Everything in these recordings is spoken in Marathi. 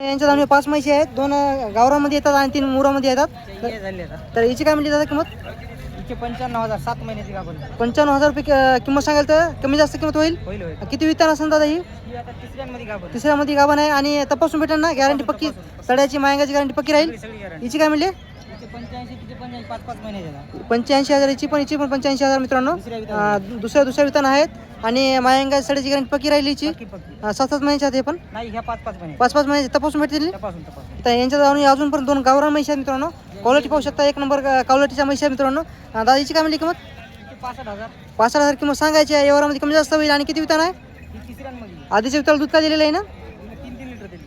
यांच्या दावणी पाच म्हशी आहेत. दोन गावरामध्ये येतात आणि तीन मुरामध्ये येतात. झाले आता तर याची काय म्हणली दादा किंमत? इथे पंच्याण्णव हजार सात महिन्याची गाभण. पंच्याण्णव हजार रुपये कि- किंमत सांगाल तर? कमी जास्त किंमत होईल? होईल होईल. किती वितान असेल दादा ही? ही आता तिसऱ्यांमध्ये गाभण. तिसऱ्यामध्ये गाभण आहे आणि तपासून भेटेल ना. गॅरंटी पक्की. सड्याची मायंगाची गॅरंटी पक्की राहील. सगळी सगळी गॅरंटी हिची काय म्हणले? इथे पंच्याऐंशी तिथे पंच्याऐंशी पाच पाच महिन्याची आता पंच्याऐंशी हजार हिची पण हिची पण पंच्याऐंशी हजार मित्रांनो. दुसऱ्या दुसऱ्या वितान आहेत. आणि मायंगा सड्याची गॅरंटी पक्की राहील हिची पक्की पक्की अं, सात सात महिन्याच्या आहेत हे पण. नाही ह्या पाच पाच महिने. पाच पाच महिन्याचे तपासून भेटतील? तर यांच्या जाऊन अजून पण दोन गावरान म्हशी आहेत मित्रांनो. क्वालिटी पाहू शकता एक नंबर क्वालिटीच्या म्हशी आहेत मित्रांनो. दादाची काय म्हणली किंमत? पासष्ट हजार. पाच हजार किंमत सांगायची आहे. व्यवहारामध्ये कमी जास्त होईल. आणि किती वितान आहे? ही आधीच्या विताला दूध का दिलेलं आहे ना?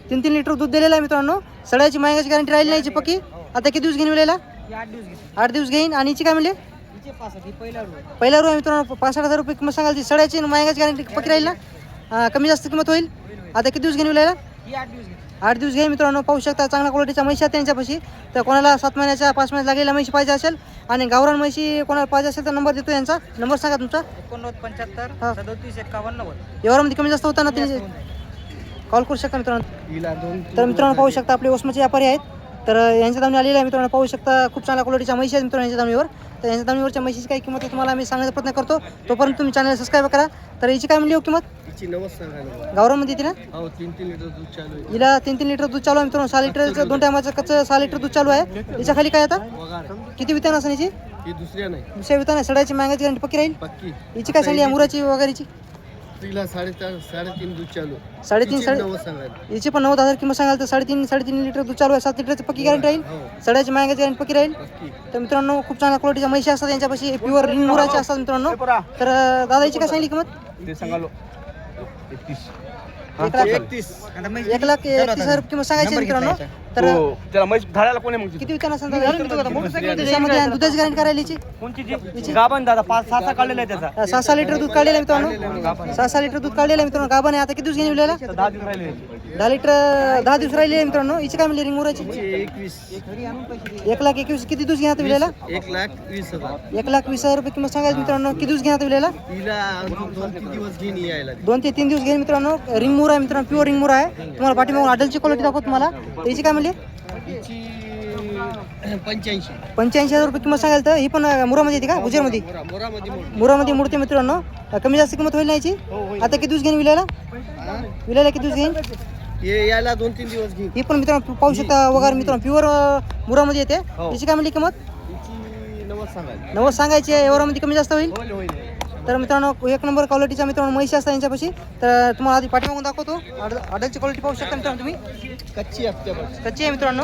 तीन तीन लिटर दूध दिलेलं आहे मित्रांनो. सड्याची मायंगाची गॅरंटी राहिली नाही पक्की आता किती दिवस घेऊन वेळेला ही आठ दिवस घेतली. आठ दिवस घेईन. आणि हिची काय म्हणले? ही पहिला आहे रुपये मित्रांनो पासष्ट हजार रुपये किंमत सांगाल ती. सड्याची आणि मायंगाची गॅरंटी पक्की राहील ना? कमी जास्त किंमत होईल? आता किती दिवस घेऊन ही आठ दिवस घेतली. आठ दिवस घे मित्रांनो. पाहू शकता चांगल्या क्वालिटीच्या म्हशी आहेत त्यांच्यापाशी. तर कोणाला सात महिन्याच्या पाच महिन्यात लागलेल्या म्हशी पाहिजे असेल आणि गावरान म्हशी कोणाला पाहिजे असेल तर नंबर देतो यांचा. नंबर सांगा तुमचा. एकोणनव्वद हा. पंच्याहत्तर सदोतीस एकावन्न नव्वद व्यवहारामध्ये कमी जास्त होता ना जास्त ते? होऊन जाईल. कॉल करू शकता मित्रांनो. तर मित्रांनो पाहू शकता आपले ओसमाचे व्यापारी आहेत. तर यांच्या दावणी आलेले आहे मित्रांनो. पाहू शकता खूप चांगल्या क्वालिटीच्या म्हशी आहेत मित्रांनो यांच्या दावणीवर तर यांच्या दावणीवरच्या म्हशीची काही किंमत आहे तुम्हाला मी सांगण्याचा प्रयत्न करतो. तोपर्यंत तुम्ही चॅनल सबस्क्राईब करा. तर याची काय म्हणली हो किंमत? गावरामध्ये येते ना? हो तीन तीन लिटर दूध चालू आहे. हिला तीन तीन लिटर दूध चालू आहे मित्रांनो. सहा लिटरचं दोन टायमाचं कच्चं सहा लिटर दूध चालू आहे. याच्या खाली काय आता? किती वितान असं याची दुसऱ्या नाही. दुसऱ्या वितान मागाची गॅरंटी पक्की राहील? हिची काय सांगली मुराची वगैरेची? तिला साडेचार साडेतीन दूध चालू. साडेतीन साडे सांगायला. हिची पण नव्वद हजार किंमत सांगाल तर साडेतीन साडेतीन लिटर दूध चालू आहे. सात लिटरची पक्की गॅरंटी राहील. हो सड्याची मागाची गॅरंटी पक्की राहील. तर मित्रांनो खूप चांगल्या क्वालिटीच्या म्हशी असतात. यांच्यापाशी प्युअर रिंग मुराचे असतात मित्रांनो. तर अं, दादा हिची काय सांगली किंमत? ते सांगालो एकतीस. एक लाख एकतीस. एक लाख एकतीस हजार किंमत सांगायची आहे मित्रांनो तर त्याला म्हैस धाडायला कोणी मग किती आणि दुधाची गॅरंटी गाभण दादा पाच सहा सहा काढलेला आहे त्याचा. सहा सहा लिटर दूध काढलेलं आहे मित्रांनो. सहा सहा लिटर दूध काढलेलं आहे मित्रांनो. गाभण आहे आता किती दिवस घेऊन विलेला दहा दिवस राहिले दहा लिटर दहा दिवस राहिले मित्रांनो. हिची काय म्हणली रिंग मुराची? एकवीस. एक लाख एकवीस. किती दिवस घेण्यात विलेला एक लाख वीस हजार. एक लाख वीस हजार रुपये किंमत सांगायची मित्रांनो. किती दिवस घेण्यात विलेला दोन ते तीन दिवस घेईन मित्रांनो. रिंग मुरा आहे मित्रांनो. प्युअर रिंग मुरा आहे. तुम्हाला पाठीमागून अडलची क्वालिटी दाखवतो तुम्हाला. हिची काय म्हणली? तिची पंच्याऐंशी. पंच्याऐंशी हजार रुपये किंमत सांगाल तर ही पण मुरामध्ये येते का? गुजरमध्ये मोरा मोरामध्ये मूर्ती मित्रांनो. कमी जास्त किंमत होईल ना याची? आता किती दिवस घेईन विलायला? विलायला किती दिवस घेईन? ये यायला दोन तीन दिवस घेईन ही पण मित्रांनो पाहू शकता वगैरे मित्रांनो. प्युअर मुरामध्ये येते. हो. याची काय म्हणली किंमत तिची नवस सांगायला नव्वद सांगायची आहे. एवढ्यामध्ये कमी जास्त होईल? होईल होईल. तर मित्रांनो एक नंबर क्वालिटीच्या मित्रांनो म्हशी असतात यांच्यापाशी. तर तुम्हाला आधी पाठीमागून दाखवतो. ऑर्डर ऑर्डरची क्वालिटी पाहू शकता मित्रांनो तुम्ही. कच्ची हप्त्यापासून कच्ची आहे मित्रांनो.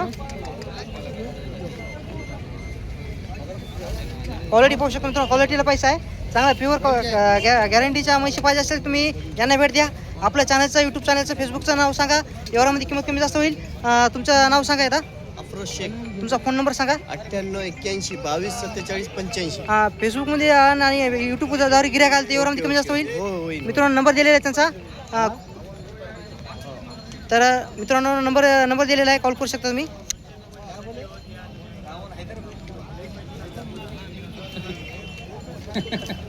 क्वालिटी पाहू शकता मित्रांनो. क्वालिटीला पैसा आहे. चांगला प्युअर गॅरंटीच्या म्हशी पाहिजे असेल तुम्ही यांना भेट द्या. आपल्या चॅनलचं यूट्यूब चॅनलचं फेसबुकचं नाव सांगा. एवढ्यामध्ये किंमत कमी जास्त होईल. अं, तुमचं नाव सांगा अफरोज शेख. तुमचा फोन नंबर सांगा. अठ्ठ्याण्णव एक्क्याऐंशी बावीस सत्तेचाळीस पंच्याऐंशी. हा, फेसबुकमध्ये आणि आणि यूट्यूबद्वारे गिऱ्हाईक आलं तर एवढ्यामध्ये कमी जास्त होईल. हो होईल. मित्रांनो नंबर दिलेला आहे त्यांचा. तर मित्रांनो नंबर नंबर दिलेला आहे. कॉल करू शकता तुम्ही.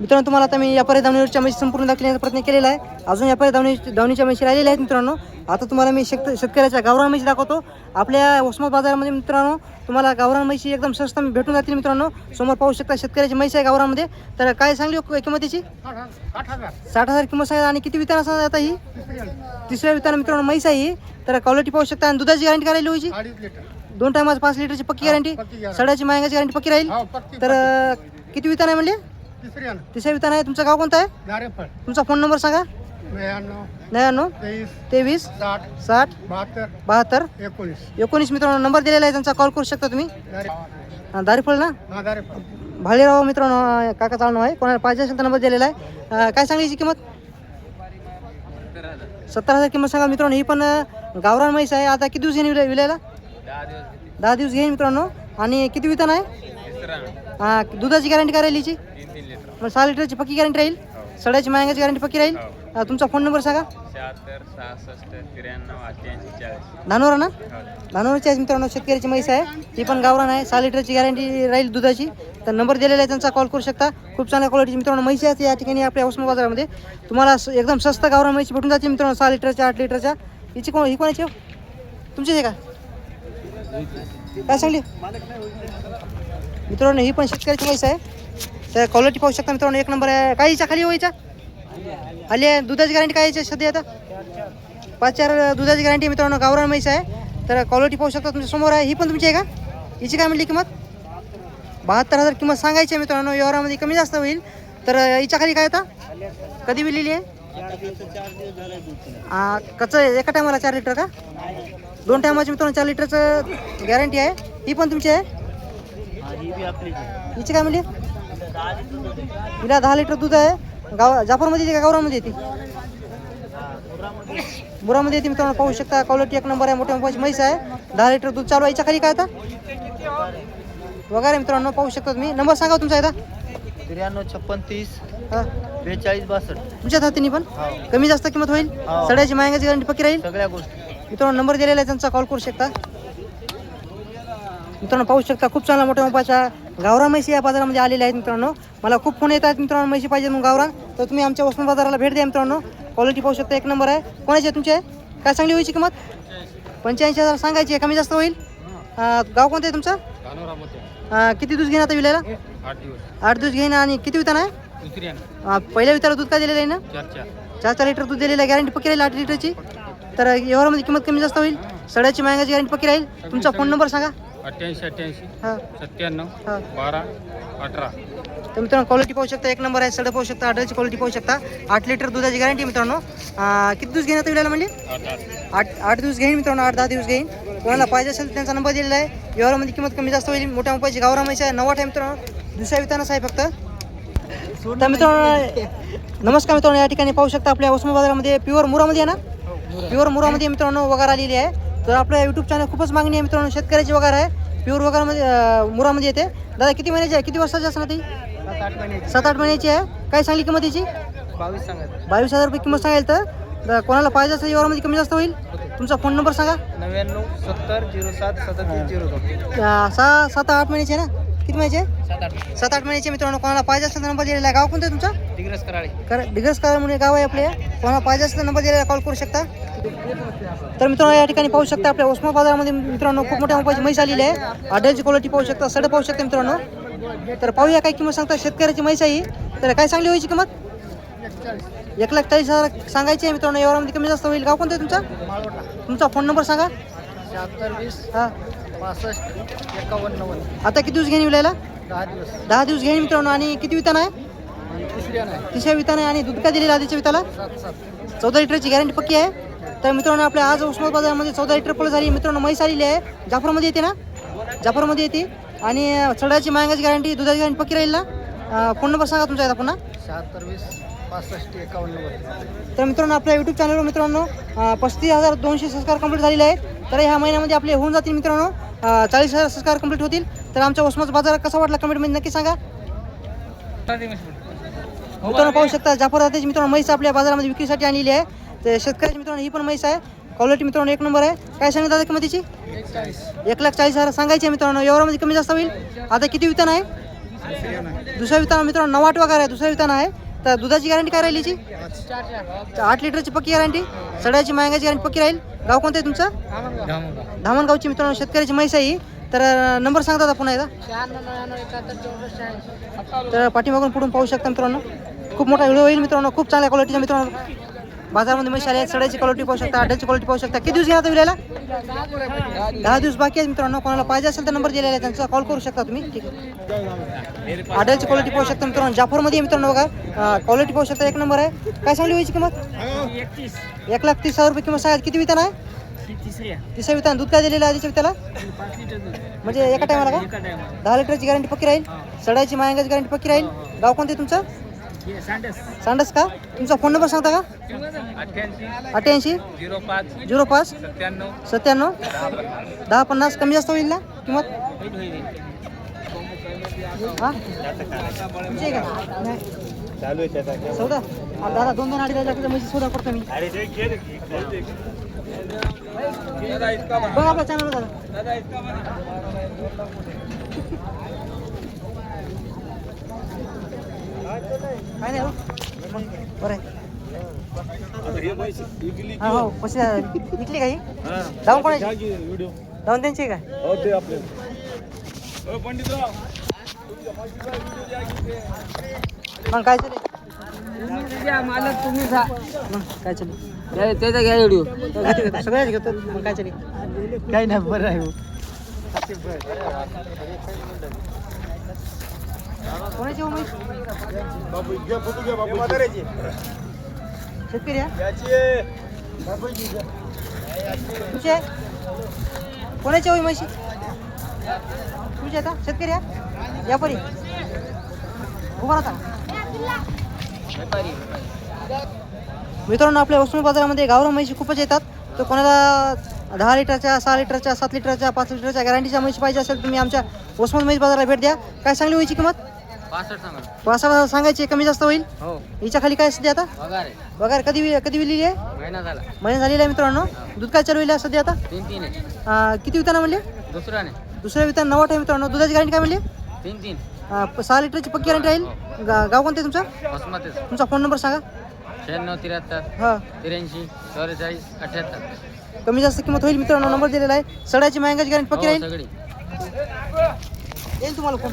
मित्रांनो तुम्हाला आता मी व्यापारी दावणीवरच्या म्हशी संपूर्ण दाखवण्याचा प्रयत्न केलेला आहे. अजून व्यापारी दावणी दावणीच्या म्हशी राहिलेल्या आहेत मित्रांनो. आता तुम्हाला मी शेत शेतकऱ्याच्या गावरान म्हशी दाखवतो. आपल्या उस्मानाबाद बाजारामध्ये मित्रांनो तुम्हाला गावरान म्हशी एकदम स्वस्त भेटून जातील मित्रांनो. समोर पाहू शकता शेतकऱ्याची म्हैस आहे गावरामध्ये तर काय सांगली हो किंमतीची? साठ हजार किंमत सांगा आणि किती वितान असणार आता ही? तिसऱ्या वितान मित्रांनो म्हैस आहे ही. तर क्वालिटी पाहू शकता. आणि दुधाची गॅरंटी करायला होईची दोन टायमाच पाच लिटरची पक्की गॅरंटी सडाची मायंगाची गॅरंटी पक्की राहील? तर अं, किती वितान आहे तिसऱ्या वितान आहे तुमचं गाव कोणतं आहे? तुमचा फोन नंबर सांगा. नव्याण्णव तेवीस तेवीस साठ साठ बहात्तर बहात्तर एकोणीस. एकोणीस मित्रांनो नंबर दिलेला आहे त्यांचा. कॉल करू शकता तुम्ही? अं, दारीफळ ना? हा दारे भालेराव मित्रांनो अं, काका चालणं आहे. कोणाला पाहिजे असेल तर नंबर दिलेला आहे. अं, काय सांगली याची किंमत? सत्तर हजार किंमत सांगा मित्रांनो. ही पण अं, गावरान म्हैस आहे. आता किती दिवस घेईन विला विलायला? दहा दिवस घेईन मित्रांनो. आणि किती वितान आहे हा दुधाची गॅरंटी काय राहील हिची मग सहा लिटरची पक्की गॅरंटी राहील. सड्याची मायंगाची गॅरंटी पक्की राहील. अं, तुमचा फोन नंबर सांगा. शहात्तर सहासष्ट त्र्याण्णव अठ्ठ्याऐंशी चाळीस. धानोरा ना? धानोराची आहे मित्रांनो शेतकऱ्याची म्हैस आहे. ती पण गावरान आहे. सहा लिटरची गॅरंटी राहील दुधाची. तर नंबर दिलेला आहे त्यांचा. कॉल करू शकता. खूप चांगल्या क्वालिटीची मित्रांनो म्हैशी असते या ठिकाणी आपल्या उस्मा बाजारामध्ये. तुम्हाला स- एकदम स्वस्त गावरान म्हैशी भेटून जाते मित्रांनो. सहा लिटरच्या आठ लिटरच्या. हिची कोण ही कोणाची हो? तुमचीच आहे का? काय सांगली? मित्रांनो ही पण शेतकऱ्याची म्हैस आहे. तर क्वालिटी पाहू शकता मित्रांनो एक नंबर आहे. काय हिच्या खाली हो व्हायच्या हल्ली आहे. दुधाची गॅरंटी काय याची सध्या आता? पाच चार दुधाची गॅरंटी मित्रांनो गावरान म्हैस आहे. तर क्वालिटी पाहू शकता तुमच्यासमोर आहे. ही पण तुमची आहे का? हिची काय म्हणली किंमत? बहात्तर हजार किंमत सांगायची आहे मित्रांनो. व्यवहारामध्ये कमी जास्त होईल. तर हिच्या खाली काय आता? कधी विलेली आहे? हा कसं आहे. एका टायमाला चार लिटर का? दोन टायमाची मित्रांनो चार लिटरचं गॅरंटी आहे. ही पण तुमची आहे? हिची काय म्हणली हिला दहा लिटर दूध आहे. गाव जाफरमध्ये येते का? गावरामध्ये येते. बुरामध्ये येते मित्रांनो पाहू शकता. क्वालिटी एक नंबर आहे. मोठ्या मोठी म्हैस आहे. दहा लिटर दूध चालू आहे. हिच्या खाली काय आता? वगैरे मित्रांनो पाहू शकता तुम्ही. नंबर सांगा तुमचा आता त्र्याण्णव छप्पन तीस हा. बेचाळीस बासष्ट. तुमच्याच हातीने पण? कमी जास्त किंमत होईल? हो. सड्याची मायंगाची गॅरंटी पक्की राहील? सगळ्या गोष्टी. मित्रांनो नंबर दिलेला आहे त्यांचा. कॉल करू शकता. मित्रांनो पाहू शकता. खूप चांगला मोठ्या मोठ्याच्या गावरा म्हैशी या बाजारामध्ये आलेल्या आहेत मित्रांनो. मला खूप फोन येत आहेत मित्रांनो म्हैशी पाहिजे म्हणून गावरा तर तुम्ही आमच्या वसमत बाजाराला भेट द्या मित्रांनो. क्वालिटी पाहू शकता एक नंबर आहे. कोणाची आहे तुमची? आहे काय चांगली व्हायची किंमत? पंच्याऐंशी हजार सांगायची आहे. कमी जास्त होईल? गाव कोणतं आहे तुमचं? किती दिवस घेईन आता विलायला? आठ दिवस. घेईन आणि किती वितान आहे? पहिल्या विताला दूध काय दिलेलं आहे ना? चार चार. लिटर दूध दिलेलं आहे. गॅरंटी पक्की राहील आठ लिटरची? तर व्यवहारामध्ये किंमत कमी जास्त होईल? सड्याची मायंगाची गॅरंटी पक्की राहील? तुमचा फोन नंबर सांगा. अठ्ठ्याऐंशी अठ्ठ्याऐंशी हां. सत्त्याण्णव हां. बारा अठरा. तर मित्रांनो क्वालिटी पाहू शकता एक नंबर आहे सडं पाहू शकता आठाची क्वालिटी पाहू शकता. आठ लिटर दुधाची गॅरंटी मित्रांनो. अं, किती दिवस आता विलायला म्हणजे आठ आठ. दिवस घेईन मित्रांनो आठ दहा दिवस घेईन. कोणाला पाहिजे असेल तर त्यांचा नंबर दिलेला आहे. व्यवहारामध्ये किंमत कमी जास्त होईल. मोठ्या मोठ्याची गावरा म्हैस आहे. नवा टाईम मित्रांनो. दुसऱ्या वितानच आहे फक्त. तर मित्रांनो नमस्कार मित्रांनो या ठिकाणी पाहू शकता आपल्या उस्मा बाजारामध्ये प्युअर मुरामध्ये आहे ना? प्युअर मुरामध्ये मित्रांनो वगार आलेली आहे. तर आपल्या यूट्यूब चॅनल खूपच मागणी आहे मित्रांनो. शेतकऱ्याची वगार आहे. प्युअर वगारमध्ये अं, मुरामध्ये येते. दादा किती महिन्याची आहे? किती वर्षाची असणार ती? सात आठ महिन्याची. आहे. काय सांगली किंमत याची बावीस सांगायचं. बावीस हजार रुपये किंमत सांगेल तर. कोणाला पाहिजे असेल व्यवहारामध्ये कमी जास्त होईल? तुमचा फोन नंबर सांगा. नव्याण्णव सत्तर झिरो सात सदतीस झिरो सहा सात आठ महिन्याची आहे ना? किती महिन्याची सात आठ महिन्याची. मित्रांनो. कोणाला पाहिजे असेल तर नंबर दिलेला आहे. गाव कोणतं तुमचं? दिग्रस कराळे. कर डिग्रस कार म्हणून गाव आहे आपले. कोणाला पाहिजे असेल तर नंबर दिलेला कॉल करू शकता. तर मित्रांनो या ठिकाणी पाहू शकता आपल्या उस्मा बाजारामध्ये मित्रांनो खूप मोठ्या मोबाईलची म्हैस आलेली आहे. आड्याची क्वालिटी पाहू शकता सड पाहू शकता मित्रांनो. तर पाहूया काय किंमत सांगता शेतकऱ्याची म्हैस आहे ही. तर काय चांगली व्हायची किंमत? एक लाख चाळीस हजार सांगायची आहे मित्रांनो यावरामध्ये कमी जास्त होईल. गाव कोणतं आहे तुमचा? तुमचा फोन नंबर सांगा. हां. पासष्ट एकावन्न आता किती दिवस घेऊन विलायला दहा दिवस. दहा दिवस घेईन मित्रांनो आणि किती वितान आहे? तिसऱ्या वितान आहे आणि दूध काय दिलेलं आधीच्या विताला? चौदा लिटरची गॅरंटी पक्की आहे? तर मित्रांनो आपल्या आज उस्मानाबाद बाजारामध्ये चौदा लिटर पळ झाली. मित्रांनो म्हैस आलेली आहे. जाफरमध्ये येते ना? जाफरमध्ये येते. आणि चढाची मायंगाची गॅरंटी दुधाची गॅरंटी पक्की राहील ना? फोन नंबर सांगा तुमचा आता पुन्हा. शहात्तर वीस पासष्ट एकावन्न. नव्वद तर मित्रांनो आपल्या यूट्यूब चॅनलवर मित्रांनो पस्तीस हजार दोनशे संस्कार कंप्लीट झालेले आहेत. तर ह्या महिन्यामध्ये आपले होऊन जातील मित्रांनो चाळीस हजार संस्कार कंप्लीट होतील. तर आमच्या उस्मानाबाद बाजार कसा वाटला कमेंटमध्ये नक्की सांगा. मित्रांनो पाहू शकता जाफर जातीची मित्रांनो म्हैस आपल्या बाजारामध्ये विक्रीसाठी आणलेली आहे. ते शेतकऱ्याची मित्रांनो ही पण म्हैस आहे. क्वालिटी मित्रांनो एक नंबर आहे. काय सांगितलं दादा किंमतीची? एक लाख चाळीस हजार सांगायची आहे मित्रांनो. एवढ्यामध्ये कमी जास्त होईल? आता किती वितान आहे? दुसऱ्या वितान मित्रांनो नवा आठवा आहे. दुसऱ्या वितान आहे. तर दुधाची गॅरंटी काय राहिलीची आठ लिटरची पक्की गॅरंटी सड्याची मायंगाची गॅरंटी पक्की राहील? गाव कोणतं आहे तुमचं? धामणगावची मित्रांनो शेतकऱ्याची म्हैस आहे ही. तर नंबर सांगता आता पुन्हा एकदा. तर पाठीमागून पुढून पाहू शकता मित्रांनो. खूप मोठा व्हिडिओ होईल मित्रांनो. खूप चांगल्या क्वालिटीच्या मित्रांनो. बाजारामध्ये मशाले आहेत. सड्याची क्वालिटी पाहू शकता अड्ड्याची क्वालिटी पाहू शकता. किती दिवस घ्या आता विलायला? दहा दिवस बाकी आहेत मित्रांनो. कोणाला पाहिजे असेल तर नंबर दिलेला आहे त्यांचा. कॉल करू शकता तुम्ही. ठीक आहे. अड्ड्याची क्वालिटी पाहू शकता मित्रांनो. जाफरमध्ये मित्रांनो बघा. क्वालिटी पाहू शकता. एक नंबर आहे. काय सांगली व्हायची किंमत? एक लाख तीस हजार रुपये किंमत सांगा किती वितान आहे? तिसऱ्या वितान दूध काय दिलेलं आहे आधीच्या विताला म्हणजे एका टायमाला का? दहा लिटरची गॅरंटी पक्की राहील? सडायची मायंगाची गॅरंटी पक्की राहील? गाव कोणते तुमचं? सांडस. का? तुमचा फोन नंबर सांगता का? अठ्ठ्याऐंशी. झिरो पाच. झिरो पाच सत्त्याण्णव. सत्त्याण्णव दहा पन्नास. कमी जास्त होईल ना? किंमत? हा? आहे सौदा दादा दोन दोन अडीच हजार म्हणजे सौदा करतो मी. बघा आपला चॅनल दादा. काय नाही हो? बरं आहे. हा हो कशी विकली काही जाऊन कोणाची? जाऊन त्यांची काय मग काय मालक तुम्ही जा. मग काय चालेल त्याचा घ्या व्हिडिओ सगळ्याच घेतो. मग काय चालेल काही नाही बरं आहे. हो. कोणाची हो? शेतकरी आहे? तुमची आहे. कोणाची होई म्हशी तुमची आता? शेतकरी आहे? व्यापारी उभा राहता मित्रांनो आपल्या वस्तू बाजारामध्ये गावरान म्हशी खूपच येतात. तर कोणाला दहा लिटरच्या सहा लिटरच्या सात लिटरच्या पाच लिटरच्या गॅरंटीच्या म्हशी पाहिजे असेल तुम्ही आमच्या वसमत म्हैस बाजाराला भेट द्या. काय चांगली व्हायची किंमत? पासष्ट सांगा. सांगायची कमी जास्त होईल? हो. हिच्या खाली काय सध्या आता? पगार वगैरे कधी कधी विलेली आहे? महिना झाला. महिने झालेला आहे मित्रांनो. दूध काय चालू आहे सध्या आता? तीन तीन आहे. अं, किती विताना म्हणले? दुसरा नाही. दुसऱ्या वितान. नवट आहे मित्रांनो. दुधाची गॅरंटी काय म्हणले? तीन तीन अं, प- सहा लिटरची पक्की गॅरंटी राहील? गा- गाव कोणते तुमचं? वसमतच तुमचा फोन नंबर सांगा. शहाण्णव त्र्याहत्तर हां. त्र्याऐंशी चौवेचाळीस अठ्याहत्तर. कमी जास्त किंमत होईल मित्रांनो. नंबर दिलेला आहे. सडाची महंगाची गॅरंटी पक्की हो, राहील? सगळी. येईल तुम्हाला फोन